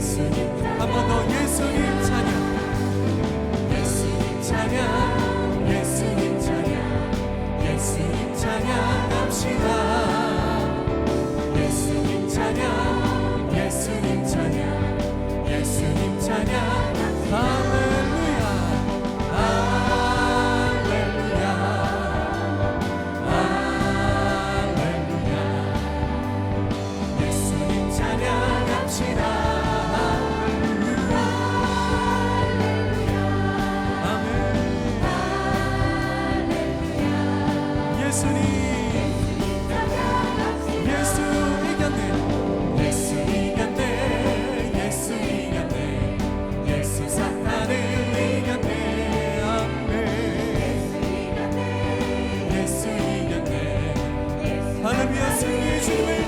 예수님 한 번 더 예수님 찬양. 예수님 찬양. 예수님 찬양. 예수님 찬양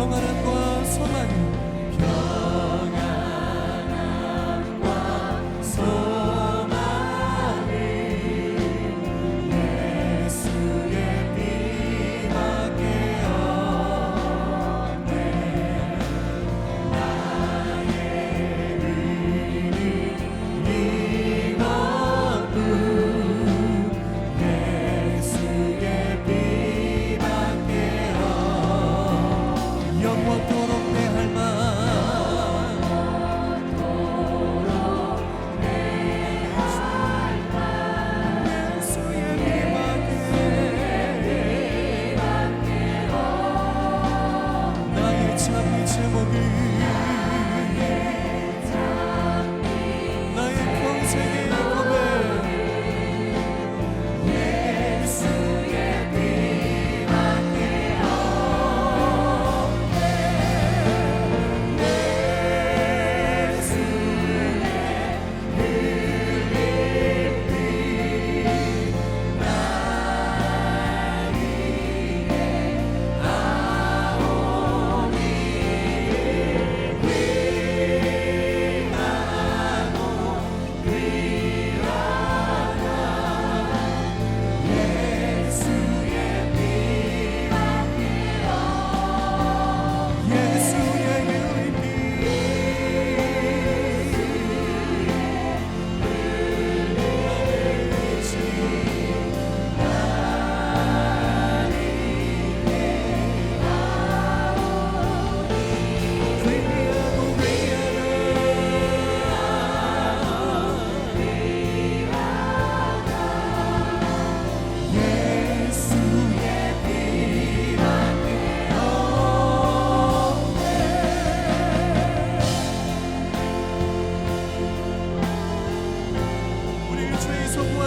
평안함과 소망이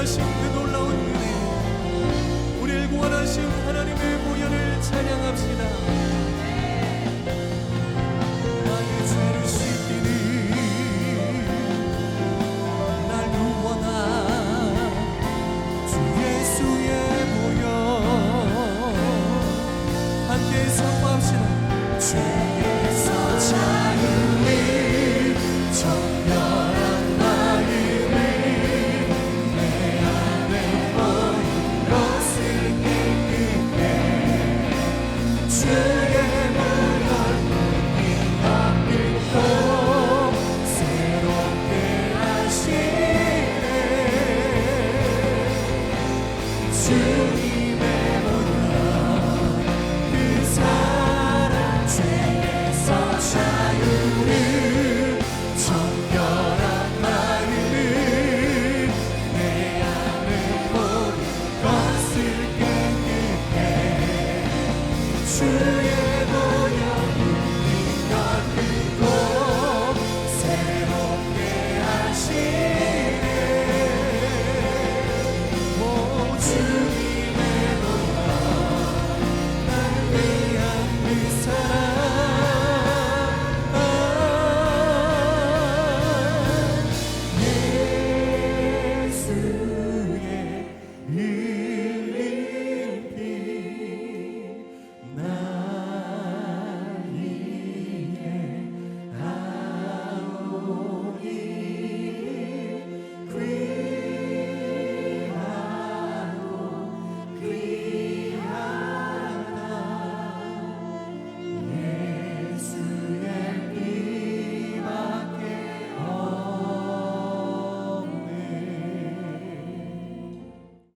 구원하신 그 놀라운 은혜. 우리를 구원하신 하나님의 보혈을 찬양합시다. 나의 죄를 씻기니 날 구원한 주 예수의 보혈. 함께 선포합시다. 주에서 찬양 see.